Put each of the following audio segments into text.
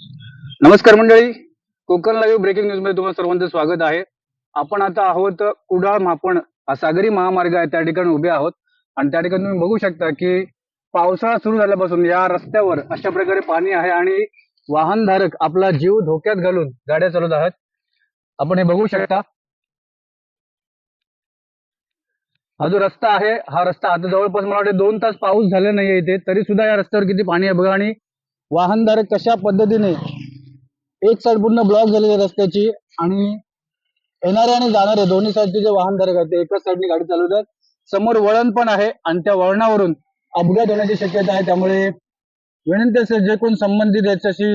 नमस्कार मंडळी. Konkan live breaking न्यूजमध्ये तुम्हाला सर्वांचं स्वागत आहे. आपण आता आहोत कुडाळ मापण हा सागरी महामार्ग आहे. त्या ठिकाणी उभे आहोत. आणि त्या ठिकाणी तुम्ही बघू शकता की पावसाळा सुरू झाल्यापासून या रस्त्यावर अशा प्रकारे पाणी आहे आणि वाहनधारक आपला जीव धोक्यात घालून गाड्या चालवत आहेत. आपण हे बघू शकता. हा जो रस्ता आहे हा रस्ता आता जवळपास मला वाटते दोन तास पाऊस झाला नाहीये इथे. तरी सुद्धा या रस्त्यावर किती पाणी आहे बघा. आणि वाहनधारक कशा पद्धतीने एक साइड पूर्ण ब्लॉक झालेली रस्त्याची आणि येणारे आणि जाणारे दोन्ही साईडचे जे वाहनधारक आहेत ते एकाच साईडने गाडी चालवतात समोर वळण पण आहे आणि त्या वळणावरून अपघात होण्याची शक्यता आहे. त्यामुळे विनंती असेल जे कोण संबंधित याच्याशी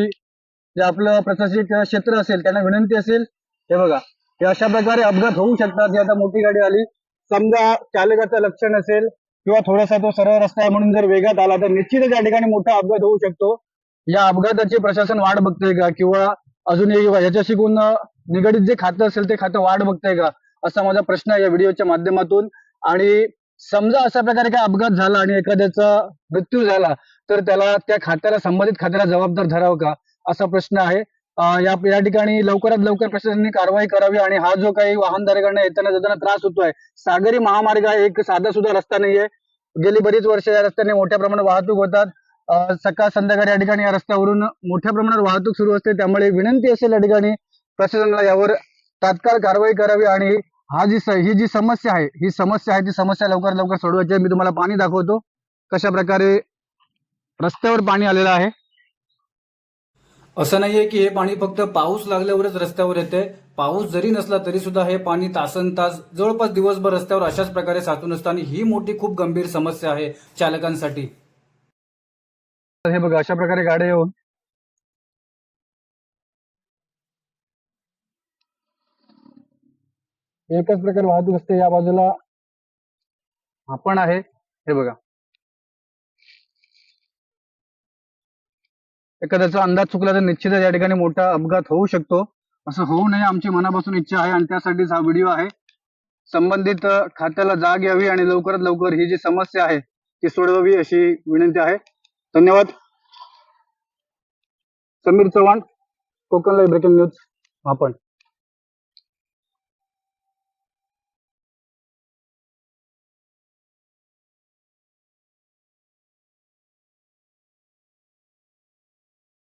जे आपलं प्रशासकीय क्षेत्र असेल त्यांना विनंती असेल. हे बघा हे अशा प्रकारे अपघात होऊ शकतात. आता मोठी गाडी आली. समजा चालकाचं लक्ष नसेल किंवा थोडासा तो सरळ रस्ता आहे म्हणून जर वेगात आला तर निश्चितच या ठिकाणी मोठा अपघात होऊ शकतो. या अपघाताची प्रशासन वाट बघतंय का? किंवा अजूनही याच्याशी कोण निगडीत जे खातं असेल ते खातं वाट बघतंय का? असा माझा प्रश्न आहे या व्हिडिओच्या माध्यमातून. आणि समजा अशा प्रकारे काय अपघात झाला आणि एखाद्याचा मृत्यू झाला तर त्याला त्या खात्याला संबंधित खात्याला जबाबदार धरावं का? असा प्रश्न आहे. या या ठिकाणी लवकरात लवकर प्रशासनाने कारवाई करावी आणि हा जो काही वाहनधारकांना येताना जाताना त्रास होतोय सागरी महामार्ग आहे एक साधा सुद्धा रस्ता नाहीये. गेली बरीच वर्ष या रस्त्याने मोठ्या प्रमाणात वाहतूक होतात. सकाळ संध्याकाळी या ठिकाणी या रस्त्यावरून मोठ्या प्रमाणात वाहतूक सुरू असते. त्यामुळे विनंती असेल या ठिकाणी प्रशासनाला यावर तात्काळ कारवाई करावी आणि हा जी ही जी समस्या आहे ही समस्या आहे ती समस्या लवकर लवकर सोडवायची आहे. मी तुम्हाला पाणी दाखवतो. कशा प्रकारे रस्त्यावर पाणी आलेलं आहे. असं नाहीये की हे पाणी फक्त पाऊस लागल्यावरच रस्त्यावर येते. पाऊस जरी नसला तरी सुद्धा हे पाणी तासन तास जवळपास दिवसभर रस्त्यावर अशाच प्रकारे साचून असतं आणि ही मोठी खूप गंभीर समस्या आहे चालकांसाठी. हे बघा अशा प्रकारे गाड्या येऊन एकच प्रकारे वाहतूक असते. या बाजूला आपण आहे. हे बघा. एखाद्याचा अंदाज चुकला तर निश्चितच या ठिकाणी मोठा अपघात होऊ शकतो. असं होऊ नये आमची मनापासून इच्छा आहे आणि त्यासाठीच हा व्हिडिओ आहे. संबंधित खात्याला जाग यावी आणि लवकरात लवकर ही जी समस्या आहे ती सोडवावी अशी विनंती आहे. धन्यवाद. Sameer Chavan Konkan live breaking news आपण